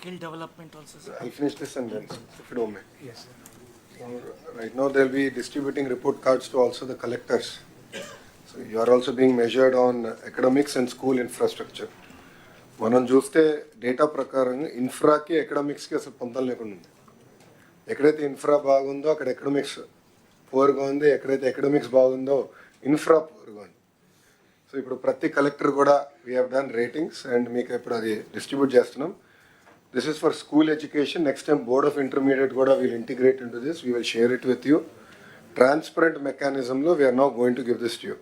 skill development also, sir. I'll finish this and then, if you don't mind. Yes, sir. So, Right now, they'll be distributing report cards to also the collectors. So you are also being measured on academics and school infrastructure. మనం చూస్తే data ప్రకారం ఇన్ఫ్రాకి ఎకడమిక్స్కి అసలు పొందలు లేకుండా ఉంది ఎక్కడైతే infra బాగుందో అక్కడ academics పూర్గా ఉంది ఎక్కడైతే ఎకడమిక్స్ బాగుందో ఇన్ఫ్రా పూర్గా ఉంది సో ఇప్పుడు ప్రతి కలెక్టర్ కూడా we have done ratings and మీకు ఇప్పుడు అది డిస్ట్రిబ్యూట్ చేస్తున్నాం this is for school education next time board of intermediate కూడా we'll integrate into this we will share it with you transparent మెకానిజంలో we're no going to give this to you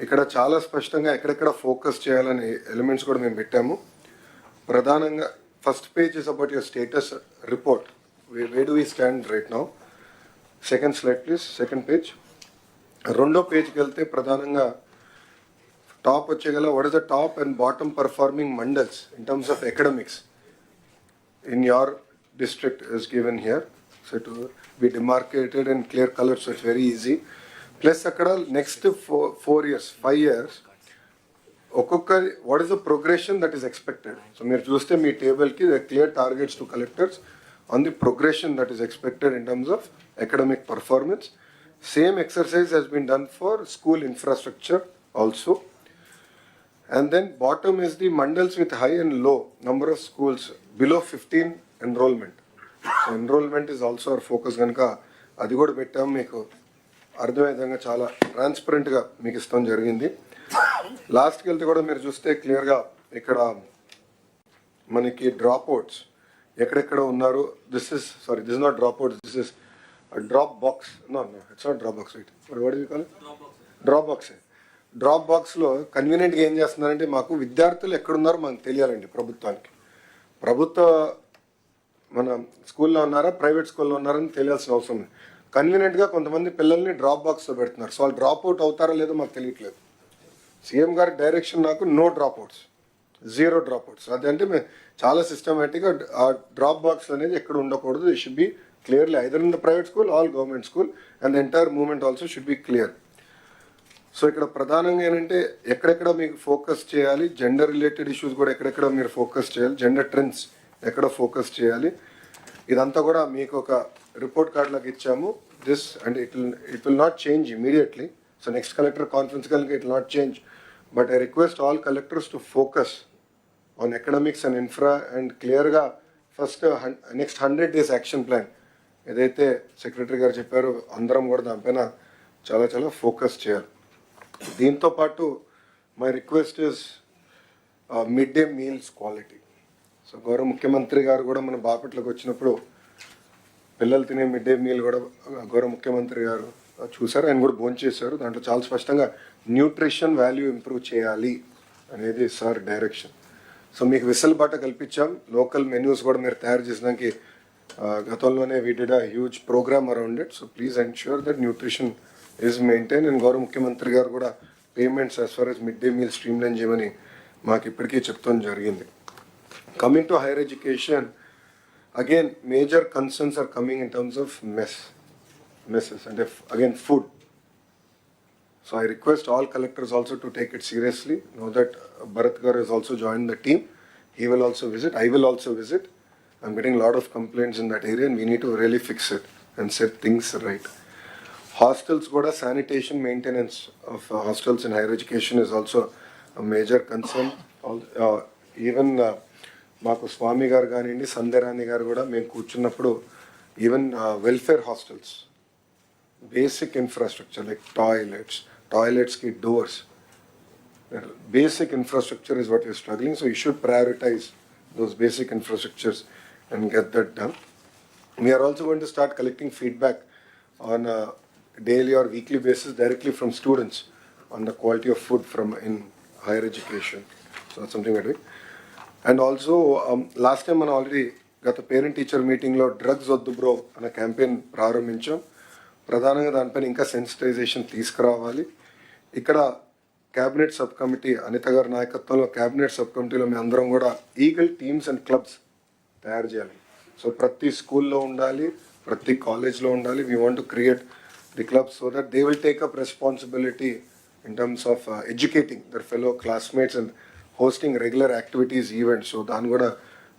ఇక్కడ చాలా స్పష్టంగా ఎక్కడెక్కడ focus చేయాలని elements కూడా మేము పెట్టాము. ప్రధానంగా first page is about your status report where do we stand right now second slide please second page రెండో పేజ్కి వెళ్తే ప్రధానంగా top వచ్చేగల what is the top and bottom performing mandals in terms of academics in your district is given here. So to be demarcated in clear color, so it's very easy. Plus అక్కడ next four four years five years ఒక్కొక్క what is the progression that is expected so మీరు చూస్తే మీ టేబుల్కి clear targets to collectors on the progression that is expected in terms of academic performance same exercise has been done for school infrastructure also And then bottom is the mandals with high and low number of schools below 15 enrollment. So enrollment is also our focus కనుక అది కూడా పెట్టాము. మీకు అర్థమయ్యే విధంగా చాలా ట్రాన్స్పరెంట్గా మీకు ఇస్తాం జరిగింది. లాస్ట్కి వెళ్తే కూడా మీరు చూస్తే క్లియర్గా ఇక్కడ మనకి డ్రాప్ అవుట్స్ ఎక్కడెక్కడ ఉన్నారు. This is sorry this not dropouts this is drop box no no it's not drop box right what you call drop box drop బాక్స్లో కన్వీనియంట్గా ఏం చేస్తున్నారంటే మాకు విద్యార్థులు ఎక్కడున్నారో మనకు తెలియాలండి ప్రభుత్వానికి. ప్రభుత్వ మన స్కూల్లో ఉన్నారా ప్రైవేట్ స్కూల్లో ఉన్నారని తెలియాల్సిన అవసరం ఉంది. కన్వీనియంట్గా కొంతమంది పిల్లల్ని డ్రాప్ బాక్స్లో పెడుతున్నారు. సో వాళ్ళు డ్రాప్ అవుట్ అవుతారో లేదో మాకు తెలియట్లేదు. సీఎం గారి డైరెక్షన్ నాకు no drop outs zero drop outs అదంటే మేము చాలా సిస్టమేటిక్గా ఆ డ్రాప్ బాక్స్ అనేది ఎక్కడ ఉండకూడదు. It should be clearly either in the private school all government school and entire movement also should be clear so ఇక్కడ ప్రధానంగా ఏంటంటే ఎక్కడెక్కడ మీకు ఫోకస్ చేయాలి జెండర్ రిలేటెడ్ ఇష్యూస్ కూడా ఎక్కడెక్కడ మీరు ఫోకస్ చేయాలి జెండర్ ట్రెండ్స్ ఎక్కడ ఫోకస్ చేయాలి. ఇదంతా కూడా మీకు ఒక రిపోర్ట్ కార్డ్ ఇచ్చాము. This and it will it will not change immediately so next collector conference కనుక it not change but I request all collectors to focus on economics and infra and క్లియర్గా first next hundred days action plan ఏదైతే secretary గారు చెప్పారో అందరం కూడా దానిపైన చాలా చాలా ఫోకస్ చేయాలి. దీంతో పాటు my request is mid day meals quality so గౌరవ ముఖ్యమంత్రి గారు కూడా మన బాపట్లకు వచ్చినప్పుడు పిల్లలు తినే మిడ్ డే మీల్ కూడా uh, గౌరవ ముఖ్యమంత్రి గారు uh, చూశారు. ఆయన కూడా భోజనం చేశారు. దాంట్లో చాలా స్పష్టంగా న్యూట్రిషన్ వాల్యూ ఇంప్రూవ్ చేయాలి అనేది సార్ డైరెక్షన్ సో మీకు వెసులుబాటు కల్పించాం. లోకల్ మెన్యూస్ కూడా మీరు తయారు చేసడానికి uh, గతంలోనే we did a huge programme around it so please ensure that nutrition is maintain and గౌరవ ముఖ్యమంత్రి గారు కూడా payments as far as mid day meal streamline చేయమని మాకు ఇప్పటికీ చెప్తాం జరిగింది coming to higher education again major concerns are coming in terms of mess messes అంటే again food So I request all collectors also to take it seriously. Now that Bharat Gar has also joined the team, he will also visit. I will also visit. I'm getting a lot of complaints in that area and we need to really fix it and set things right. Hostels, Goda sanitation maintenance of uh, hostels in higher education is also a major concern. Al- uh, Even uh, మాకు స్వామి గారు కానివ్వండి సంధ్యరాణి గారు కూడా మేము కూర్చున్నప్పుడు even welfare hostels basic infrastructure like toilets, toilets ki doors. Basic infrastructure is what you're struggling, so you should prioritize those basic infrastructures and get that done. We are also going to start collecting feedback on a daily or weekly basis directly from students on the quality of food from in higher education. So that's something we're doing. And also last time మనం already గత parent teacher మీటింగ్లో drugs వద్దు bro అనే campaign ప్రారంభించాం ప్రధానంగా దానిపైన ఇంకా sensitization తీసుకురావాలి ఇక్కడ క్యాబినెట్ సబ్ కమిటీ అనిత గారి నాయకత్వంలో క్యాబినెట్ సబ్ కమిటీలో మేము అందరం కూడా ఈగల్ టీమ్స్ అండ్ క్లబ్స్ తయారు చేయాలి సో ప్రతి స్కూల్లో ఉండాలి ప్రతి కాలేజ్లో ఉండాలి we want to create the club so that they will take up responsibility in terms of educating their fellow classmates and hosting regular activities events so దాన్ని కూడా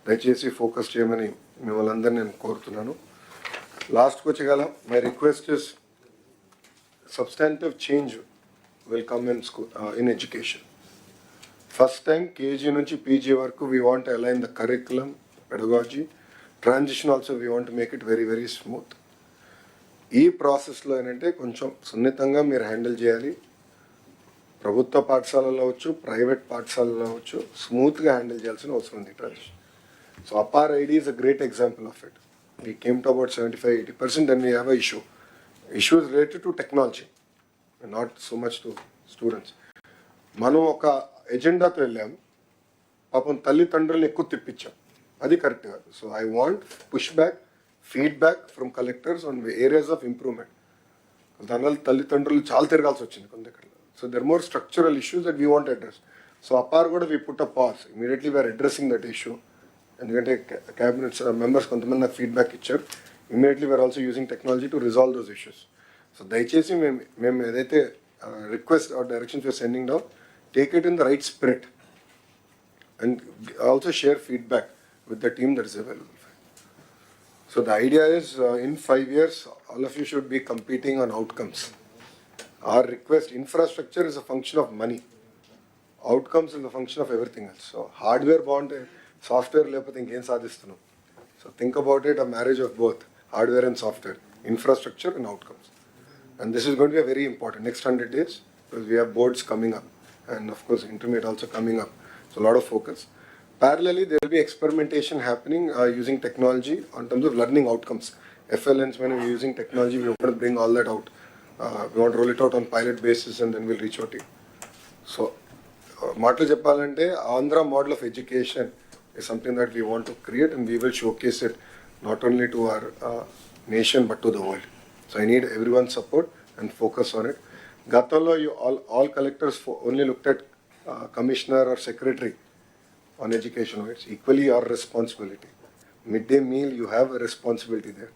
దయచేసి ఫోకస్ చేయమని మిమ్మల్ని అందరినీ నేను కోరుతున్నాను. లాస్ట్కి వచ్చేగల my request is substantive change will come in school in education first time KG నుంచి పీజీ వరకు we want align the curriculum pedagogy transition also we want make it very very smooth ఈ ప్రాసెస్లో ఏంటంటే కొంచెం సున్నితంగా మీరు హ్యాండిల్ చేయాలి. ప్రభుత్వ పాఠశాలలో అవచ్చు ప్రైవేట్ పాఠశాలలో అవచ్చు స్మూత్గా హ్యాండిల్ చేయాల్సిన అవసరం ఉంది transition so APAAR ID is a great example of it. We came to about seventy five eighty percent and we have a issue issue is related to technology not so much to students మనం ఒక ఎజెండాతో వెళ్ళాం. పాపం తల్లిదండ్రులను ఎక్కువ తిప్పించాం. అది correct కాదు. So I want push back feedback from collectors on areas of improvement దానివల్ల తల్లిదండ్రులు చాలా తిరగాల్సి వచ్చింది కొంత దగ్గర. So there more structural issues that we want address so APAAR కూడా we put a pass immediately we're addressing that issue ఎందుకంటే cabinets members కొంతమంది నాకు ఫీడ్బ్యాక్ ఇచ్చారు. Immediately we're also using technology to resolve those issues so దయచేసి మేము మేము ఏదైతే request or directions you're sending down take it in the right spirit and also share feedback with the team that is available So the idea is, uh, in five years, all of you should be competing on outcomes. Our request, infrastructure is a function of money. Outcomes is a function of everything else. So hardware బాగుంటే software లేకపోతే ఇంకేం సాధిస్తున్నాం so think about it uh marriage of both hardware and software infrastructure and outcomes and this is going to be a very important next 100 days because we have boards coming up and of course intermediate also coming up so a lot of focus parallelly there will be experimentation happening uh, using technology on terms of learning outcomes flns when we're using technology we want to bring all that out uh, we want to roll it out on pilot basis and then we'll reach out to you so uh, మాటలు చెప్పాలంటే Andhra model of education is something that we want to create and we will showcase it not only to our nation but to the world so I need everyone support and focus on it గతంలో you all all collectors only looked at commissioner or secretary On education it's equally your responsibility mid day meal you have a responsibility there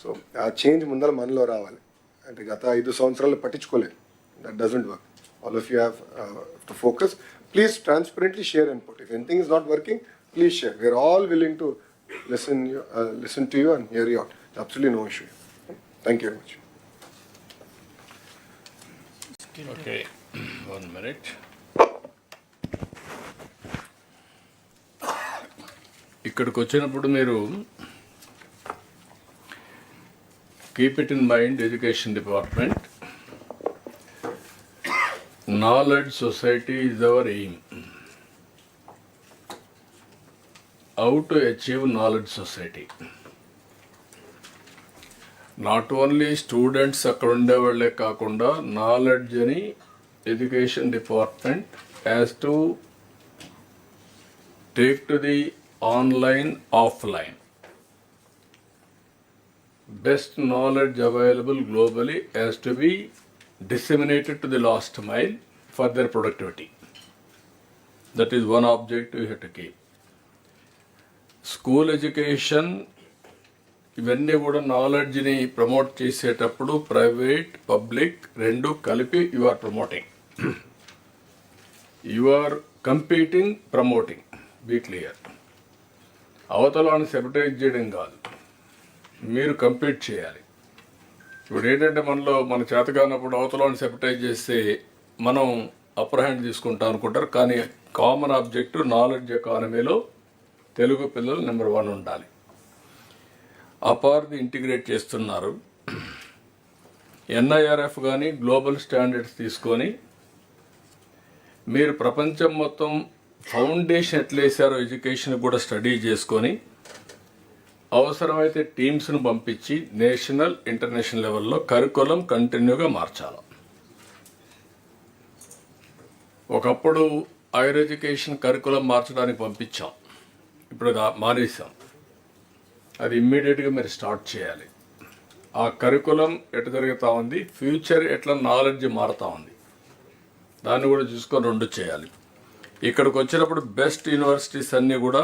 so uh change ముందర మనలో రావాలి అంటే గత ఐదు సంవత్సరాలు పట్టించుకోలేదు that doesn't work all of you have to focus please transparently share input if anything is not working please share we are all willing to listen you listen to you and hear you out absolutely no issue thank you very much Okay, one minute. ఇక్కడికి వచ్చినప్పుడు మీరు keep it in mind education department knowledge society is our aim how to achieve knowledge society not only students అక్కడ ఉండేవాళ్ళే కాకుండా knowledge అని education department has to take to the online offline. Best knowledge available globally has to be disseminated to the last mile for their productivity. That is one objective you have school education ఇవన్నీ కూడా నాలెడ్జ్ని promote చేసేటప్పుడు private public రెండు కలిపి you are promoting. You are competing promoting. Be clear. అవతలను separate చేయడం కాదు. మీరు compete చేయాలి. ఇప్పుడు ఏంటంటే మనలో మన చేత కానప్పుడు అవతలను సెపరేట్ చేస్తే మనం అప్పర్ హ్యాండ్ తీసుకుంటాం అనుకుంటారు. కానీ కామన్ ఆబ్జెక్ట్ నాలెడ్జ్ ఎకానమీలో తెలుగు పిల్లలు నెంబర్ వన్ ఉండాలి. అపార్ది ఇంటిగ్రేట్ చేస్తున్నారు. ఎన్ఐఆర్ఎఫ్ కానీ గ్లోబల్ స్టాండర్డ్స్ తీసుకొని మీరు ప్రపంచం మొత్తం ఫౌండేషన్ ఎట్లా వేసారో ఎడ్యుకేషన్ కూడా స్టడీ చేసుకొని అవసరమైతే టీమ్స్ను పంపించి నేషనల్ ఇంటర్నేషనల్ లెవెల్లో కరికులం కంటిన్యూగా మార్చాలి. ఒకప్పుడు హైర్ ఎడ్యుకేషన్ కరికులం మార్చడానికి పంపించాం. ఇప్పుడు దా- మానేసాం అది ఇమ్మీడియట్గా మీరు స్టార్ట్ చేయాలి. ఆ కరికులం ఎటు జరుగుతూ ఉంది ఫ్యూచర్ ఎట్లా నాలెడ్జ్ మారుతూ ఉంది. దాన్ని కూడా చూసుకొని రెండు చేయాలి. ఇక్కడికి వచ్చినప్పుడు బెస్ట్ యూనివర్సిటీస్ అన్నీ కూడా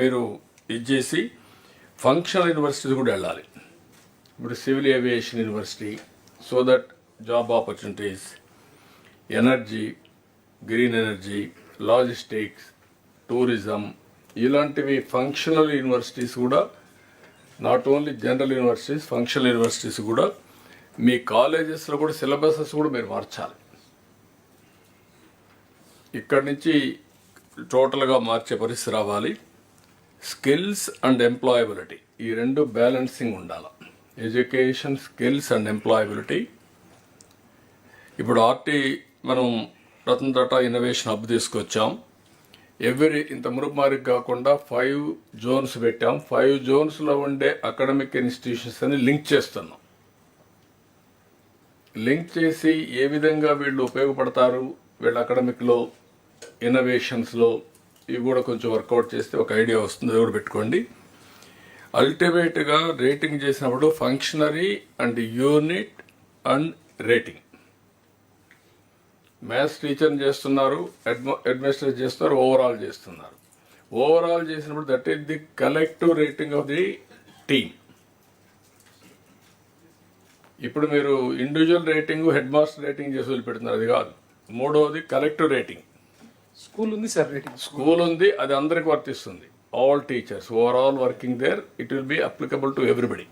మీరు ఇది చేసి ఫంక్షనల్ యూనివర్సిటీస్ కూడా వెళ్ళాలి. ఇప్పుడు civil aviation university so that job opportunities energy green energy logistics tourism ఇలాంటివి ఫంక్షనల్ యూనివర్సిటీస్ కూడా not only general universities functional universities కూడా మీ కాలేజెస్లో కూడా సిలబసెస్ కూడా మీరు మార్చాలి. ఇక్కడి నుంచి టోటల్గా మార్చే పరిస్థితి రావాలి. స్కిల్స్ అండ్ ఎంప్లాయబిలిటీ ఈ రెండు బ్యాలెన్సింగ్ ఉండాలి. Education skills and employability. ఇప్పుడు ఆర్టీ మనం రతన్ టాటా ఇన్నోవేషన్ హబ్ తీసుకొచ్చాం. ఎవ్రీ ఇంత మురుమారికి కాకుండా ఫైవ్ జోన్స్ పెట్టాం. ఫైవ్ జోన్స్లో ఉండే అకాడమిక్ ఇన్స్టిట్యూషన్స్ అని లింక్ చేస్తున్నాం. లింక్ చేసి ఏ విధంగా వీళ్ళు ఉపయోగపడతారు? వీళ్ళ అకాడమిక్లో ఇన్నోవేషన్స్లో ఇవి కూడా కొంచెం వర్కౌట్ చేస్తే ఒక ఐడియా వస్తుంది అది కూడా పెట్టుకోండి. అల్టిమేట్గా రేటింగ్ చేసినప్పుడు functionary and unit and rating maths టీచర్ని చేస్తున్నారు అడ్మి అడ్మినిస్ట్రేట్ చేస్తున్నారు ఓవరాల్ చేస్తున్నారు. ఓవరాల్ చేసినప్పుడు that is the collective rating of the team ఇప్పుడు మీరు individual rating head master rating చేసి వదిలిపెడుతున్నారు అది కాదు. మూడవది కలెక్టివ్ రేటింగ్ స్కూల్ ఉంది సార్ రేటింగ్. స్కూల్ ఉంది అది అందరికి వర్తిస్తుంది. All teachers overall working there it will be applicable to everybody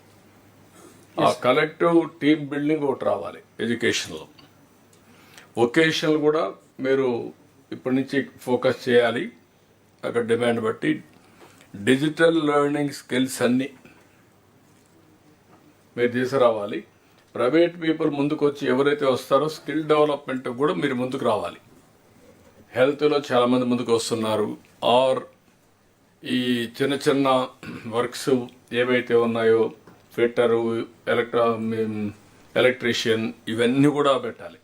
ఆ కలెక్టివ్ టీమ్ బిల్డింగ్ ఒకటి రావాలి ఎడ్యుకేషన్లో వొకేషనల్ కూడా మీరు ఇప్పటి నుంచి ఫోకస్ చేయాలి. అక్కడ డిమాండ్ బట్టి డిజిటల్ లెర్నింగ్ స్కిల్స్ అన్నీ మీరు తీసుకురావాలి. ప్రైవేట్ పీపుల్ ముందుకు వచ్చి ఎవరైతే వస్తారో స్కిల్ డెవలప్మెంట్ కూడా మీరు ముందుకు రావాలి. హెల్త్లో చాలామంది ముందుకు వస్తున్నారు. ఆర్ ఈ చిన్న చిన్న వర్క్స్ ఏవైతే ఉన్నాయో ఫిట్టరు ఎలక్ట్రా ఎలక్ట్రీషియన్ ఇవన్నీ కూడా పెట్టాలి.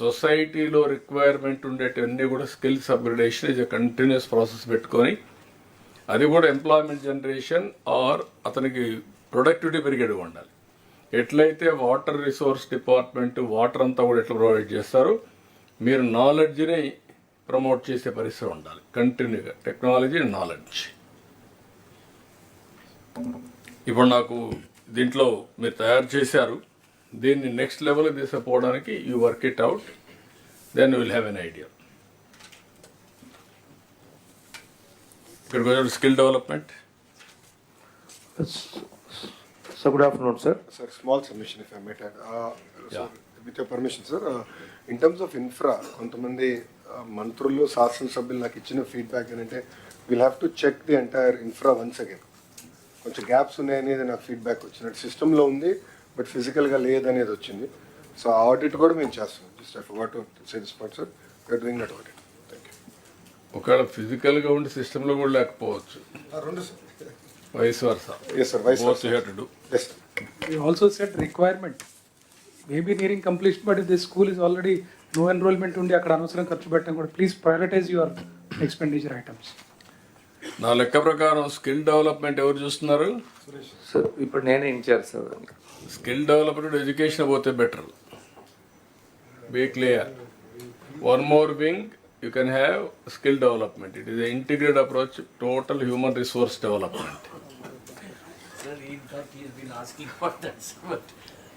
సొసైటీలో రిక్వైర్మెంట్ ఉండేటివన్నీ కూడా skills upgradation is continuous process పెట్టుకొని అది కూడా ఎంప్లాయ్మెంట్ జనరేషన్ ఆర్ అతనికి ప్రొడక్టివిటీ పెరిగేది ఉండాలి. ఎట్లయితే వాటర్ రిసోర్స్ డిపార్ట్మెంట్ వాటర్ అంతా కూడా ఎట్లా ప్రొవైడ్ చేస్తారో మీరు నాలెడ్జ్ని ప్రమోట్ చేసే పరిస్థితి ఉండాలి కంటిన్యూగా టెక్నాలజీ అండ్ నాలెడ్జ్ ఇప్పుడు నాకు దీంట్లో మీరు తయారు చేశారు దీన్ని నెక్స్ట్ లెవెల్కి తీసుకుపోవడానికి you work it out then will have an idea ఇక్కడికి వచ్చి skill development afternoon, sir. Sir, small submission if I might add. Uh, so, Yeah. With in terms of infra, కొంతమంది మంత్రులు శాసనసభ్యులు నాకు ఇచ్చిన ఫీడ్బ్యాక్ ఏంటంటే will have to check the entire infra once again కొంచెం gaps ఉన్నాయనేది నాకు ఫీడ్బ్యాక్ వచ్చినట్టు. సిస్టంలో ఉంది బట్ ఫిజికల్గా లేదనేది వచ్చింది. సో ఆ ఆడిట్ కూడా మేము చేస్తున్నాం just I forgot to say this point sir you're doing that audit thank ఒకవేళ ఫిజికల్గా ఉండి సిస్టంలో కూడా లేకపోవచ్చు. యూ రెండు సార్. వయసు వరుస yes sir wise both have to do yes sir We also nearing completion, but if the school is already no enrollment ఉండి అక్కడ అనవసరం ఖర్చు పెట్టడం కూడా please prioritise your expenditure items నా లెక్క ప్రకారం స్కిల్ డెవలప్మెంట్ ఎవరు చూస్తున్నారు? Sir, ఇప్పుడు నేనే in charge sir skill development education పోతే better. Be clear one more wing you can have skill development it is integrate approach total human resource development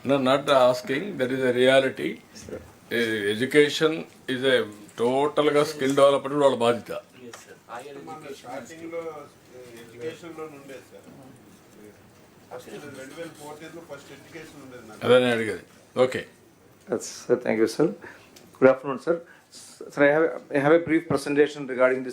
Sir, in fact, he has been asking for that, sir, but No, not asking, that is a reality. Education is a టోటల్గా skill development వాళ్ళ బాధ్యత yes, sir, higher education. స్టార్టింగ్లో ఎడ్యుకేషన్లో ఉండేది sir first రెండు వేల fourteen first education ఉండేది నాకు అదే నేను అడిగేది okay Sir, thank you, sir. Good afternoon, sir. Sir, I have, I have a brief presentation regarding this